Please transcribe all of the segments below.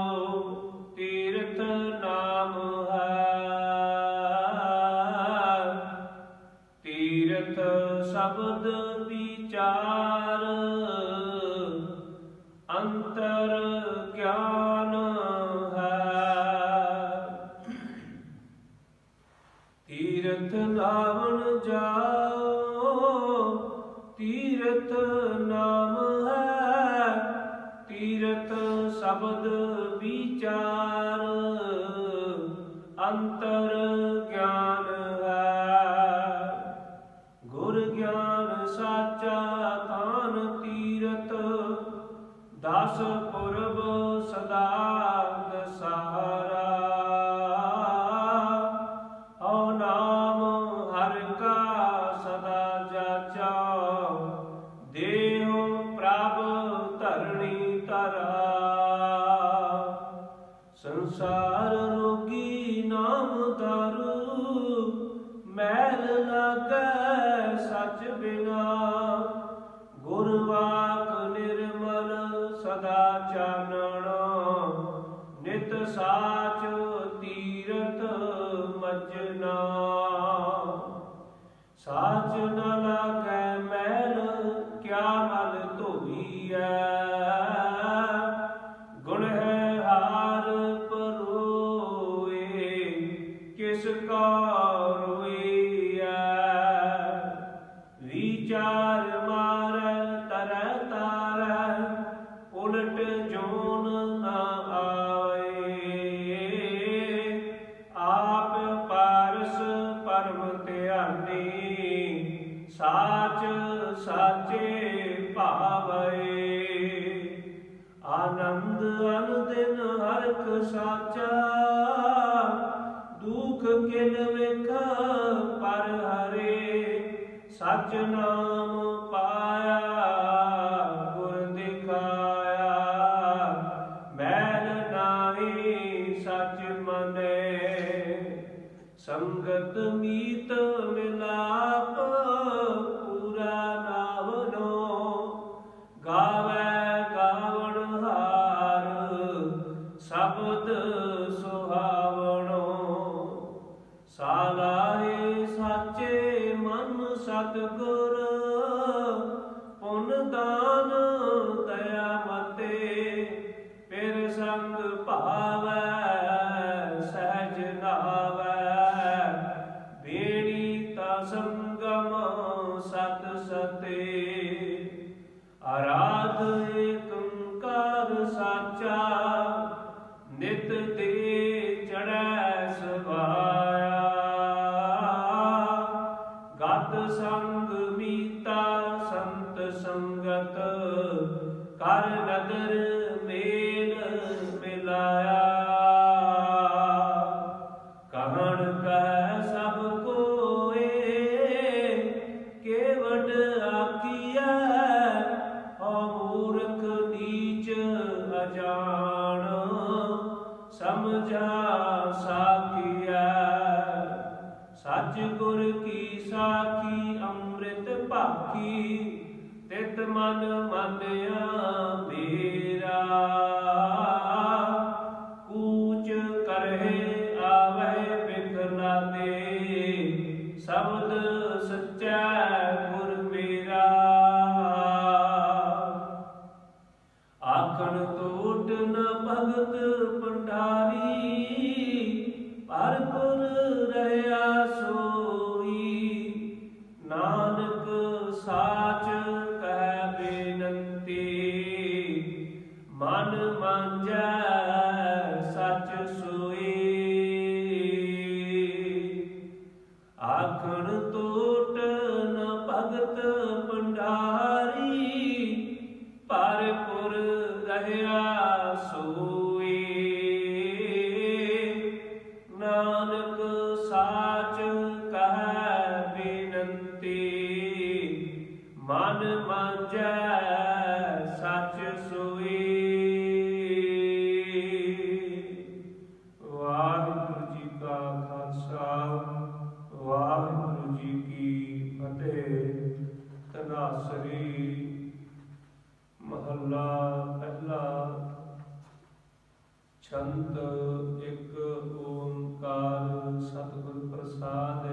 Oh. جعل ਸਾਚ ਸਾਚੇ ਭਾਵੈ। ਆਨੰਦ ਅਨੁਦਿਨ ਹਰਖ ਸਾਚਾ, ਦੁੱਖ ਕਿਨ ਵਿਖ ਪਰ ਹਰੇ। ਸੱਚ ਨਾਮ ਪਾਇਆ ਸੰਗਤ ਮੀਤ ਮਿਲਾ ਗੁਰ ਪੁੰਨ ਦਾ ਸਤਿਗੁਰ ਕੀ ਸਾਖੀ, ਅੰਮ੍ਰਿਤ ਭਾਖੀ, ਤਿਤ ਮਨ ਮੰਨਿਆ ਮੇਰਾ। ਕੂਚ ਕਰਹਿ ਆਵੇ ਬਿਖਨਾ ਤੇ ਸਬਦ ਸੱਚਾ ਗੁਰ ਮੇਰਾ। ਆਖਣ ਤੋਟ ਨ ਭਗਤ ਪੰਡਾਰੀ ਸਤਿਗੁਰ ਆਸਰੀ ਮਹੱਲਾ ਪਹਿਲਾ ਛੰਤ ਇੱਕ ਓੰਕਾਰ, ਸਤਿਗੁਰ ਪ੍ਰਸਾਦ,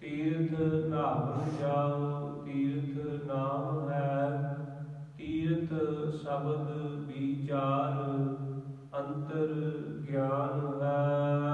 ਤੀਰਥ ਨਾਮ ਜਾਓ, ਤੀਰਥ ਨਾਮ ਹੈ, ਤੀਰਥ ਸ਼ਬਦ ਵਿਚਾਰ, ਅੰਤਰ ਗਿਆਨ ਹੈ।